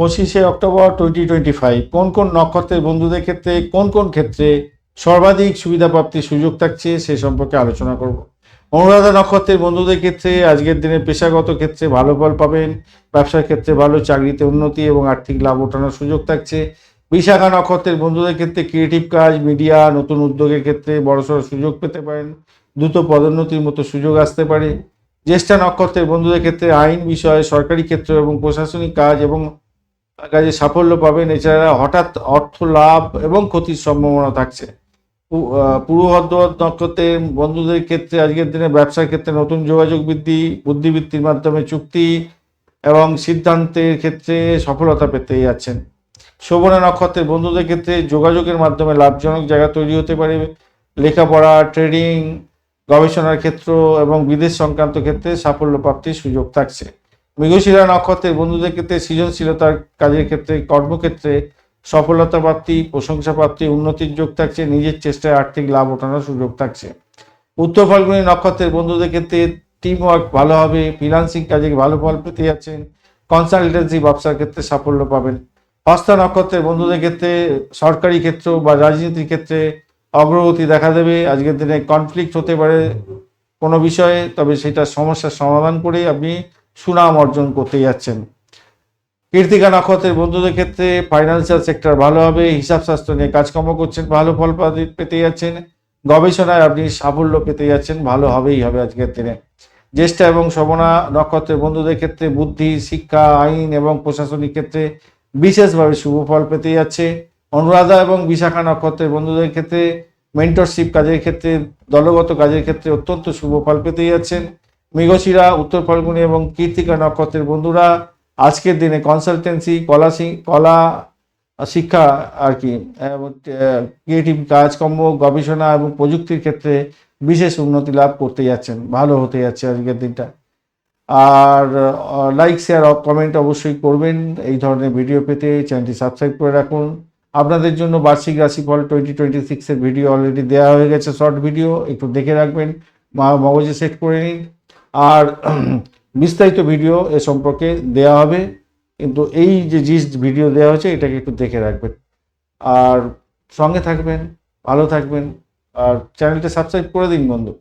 পঁচিশে October twenty twenty five কোন কোন নক্ষত্রের বন্ধুদের ক্ষেত্রে, কোন কোন ক্ষেত্রে সর্বাধিক সুবিধা প্রাপ্তির সুযোগ থাকছে সে সম্পর্কে আলোচনা করব। অনুরাধা নক্ষত্রের বন্ধুদের ক্ষেত্রে আজকের দিনে পেশাগত ক্ষেত্রে ভালো ফল পাবেন, ব্যবসার ক্ষেত্রে ভালো, চাকরিতে উন্নতি এবং আর্থিক লাভ ওঠানোর সুযোগ থাকছে। বিশাখা নক্ষত্রের বন্ধুদের ক্ষেত্রে ক্রিয়েটিভ কাজ মিডিয়া নতুন উদ্যোগের ক্ষেত্রে বড়সড় সুযোগ পেতে পারেন, দ্রুত পদোন্নতির মতো সুযোগ আসতে পারে। জ্যেষ্ঠা নক্ষত্রের বন্ধুদের ক্ষেত্রে আইন বিষয়, সরকারি ক্ষেত্র এবং প্রশাসনিক কাজ এবং কাজে সাফল্য পাবেন। এছাড়া হঠাৎ অর্থ লাভ এবং ক্ষতির সম্ভাবনা থাকছে। পূর্ব ভদ্রপদ নক্ষত্রের বন্ধুদের ক্ষেত্রে আজকের দিনে ব্যবসার ক্ষেত্রে নতুন যোগাযোগ বৃদ্ধি, বুদ্ধিবৃত্তির মাধ্যমে চুক্তি এবং সিদ্ধান্তের ক্ষেত্রে সফলতা পেতে যাচ্ছেন। শোভনা নক্ষত্রের বন্ধুদের ক্ষেত্রে যোগাযোগের মাধ্যমে লাভজনক জায়গা তৈরি হতে পারে। লেখাপড়া, ট্রেডিং, গবেষণার ক্ষেত্র এবং বিদেশ সংক্রান্ত ক্ষেত্রে সাফল্য প্রাপ্তির সুযোগ থাকছে। মৃগশিরা নক্ষত্রের বন্ধুদের ক্ষেত্রে, সৃজনশীলতার কাজের ক্ষেত্রে, কর্মক্ষেত্রে সফলতা প্রাপ্তি প্রশংসা প্রাপ্তি উন্নতির যোগ থাকছে, নিজের চেষ্টায় আর্থিক লাভ ওঠানোর সুযোগ থাকছে। উত্তর ফাল্গুনী নক্ষত্রের বন্ধুদের ক্ষেত্রে টিম ওয়ার্ক ভালো হবে ফিনান্সিং কাজে ভালো ফল পেতে যাচ্ছেন কনসালটেন্সি ব্যবসার ক্ষেত্রে সাফল্য পাবেন। হস্তা নক্ষত্রের বন্ধুদের ক্ষেত্রে সরকারি ক্ষেত্র বা রাজনীতির ক্ষেত্রে অগ্রগতি দেখা দেবে। আজকের দিনে কনফ্লিক্ট হতে পারে কোনো বিষয়ে, তবে সেটা সমস্যার সমাধান করে আপনি সুনাম অর্জন করতে যাচ্ছেন। কীর্তিকা নক্ষত্রের বন্ধুদের ক্ষেত্রে ফাইন্যান্সিয়াল সেক্টর ভালো হবে, হিসাব শাস্ত্র নিয়ে কাজকর্ম করছেন, ভালো ফল পেতে যাচ্ছেন, গবেষণায় আপনি সাফল্য পেতে যাচ্ছেন, ভালো হবেই হবে আজকের দিনে। জ্যেষ্ঠ এবং শোভনা নক্ষত্রের বন্ধুদের ক্ষেত্রে বুদ্ধি, শিক্ষা, আইন এবং প্রশাসনিক ক্ষেত্রে বিশেষভাবে শুভ ফল পেতে যাচ্ছে। অনুরাধা এবং বিশাখা নক্ষত্রের বন্ধুদের ক্ষেত্রে মেন্টরশিপ কাজের ক্ষেত্রে, দলগত কাজের ক্ষেত্রে অত্যন্ত শুভ ফল পেতে যাচ্ছেন। মৃগশিরা উত্তর ফাল্গুনী এবং কীর্তিকা নক্ষত্রের বন্ধুরা, আজকের দিনে কনসালটেন্সি কলা কলা শিক্ষা আর কি ক্রিয়েটিভ কাজকর্ম, গবেষণা এবং প্রযুক্তির ক্ষেত্রে বিশেষ উন্নতি লাভ করতে যাচ্ছেন, ভালো হতে যাচ্ছে আজকের দিনটা। আর লাইক শেয়ার কমেন্ট অবশ্যই করবেন, এই ধরনের ভিডিও পেতে চ্যানেলটি সাবস্ক্রাইব করে রাখুন। আপনাদের জন্য বার্ষিক রাশিফল টোয়েন্টি টোয়েন্টি সিক্সের ভিডিও অলরেডি দেওয়া হয়ে গেছে শর্ট ভিডিও একটু দেখে রাখবেন, মা- মগজে সেট করে নিন। আর বিস্তারিত ভিডিও এ সম্পর্কে দেওয়া হবে, কিন্তু এই যে জিস্ট ভিডিও দেওয়া হয়েছে, এটাকে একটু দেখে রাখবেন। আর সঙ্গে থাকবেন, ভালো থাকবেন, আর চ্যানেলটা সাবস্ক্রাইব করে দিন বন্ধু।